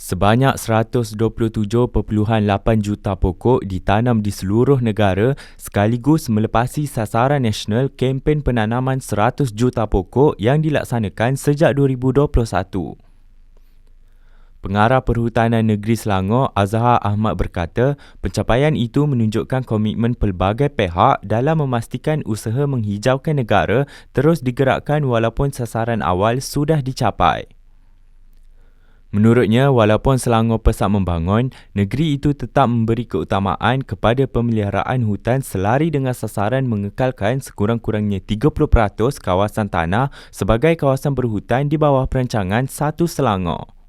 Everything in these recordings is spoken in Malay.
Sebanyak 127.8 juta pokok ditanam di seluruh negara sekaligus melepasi sasaran nasional kempen penanaman 100 juta pokok yang dilaksanakan sejak 2021. Pengarah Perhutanan Negeri Selangor, Azhar Ahmad berkata, pencapaian itu menunjukkan komitmen pelbagai pihak dalam memastikan usaha menghijaukan negara terus digerakkan walaupun sasaran awal sudah dicapai. Menurutnya, walaupun Selangor pesat membangun, negeri itu tetap memberi keutamaan kepada pemeliharaan hutan selari dengan sasaran mengekalkan sekurang-kurangnya 30% kawasan tanah sebagai kawasan berhutan di bawah perancangan Satu Selangor.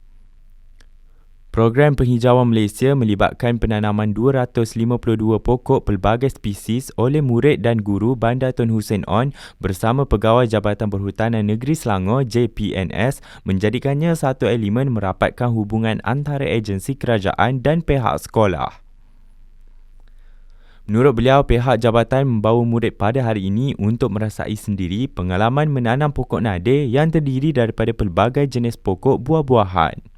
Program penghijauan Malaysia melibatkan penanaman 252 pokok pelbagai spesies oleh murid dan guru Bandar Tun Hussein On bersama Pegawai Jabatan Perhutanan Negeri Selangor JPNS menjadikannya satu elemen merapatkan hubungan antara agensi kerajaan dan pihak sekolah. Menurut beliau, pihak jabatan membawa murid pada hari ini untuk merasai sendiri pengalaman menanam pokok nadir yang terdiri daripada pelbagai jenis pokok buah-buahan.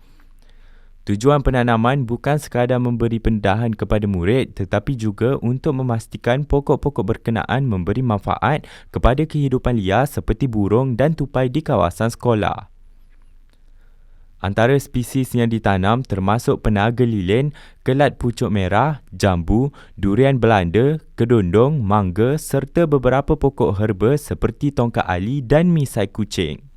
Tujuan penanaman bukan sekadar memberi pendahan kepada murid tetapi juga untuk memastikan pokok-pokok berkenaan memberi manfaat kepada kehidupan liar seperti burung dan tupai di kawasan sekolah. Antara spesies yang ditanam termasuk penaga lilin, kelat pucuk merah, jambu, durian Belanda, kedondong, mangga serta beberapa pokok herba seperti tongkat ali dan misai kucing.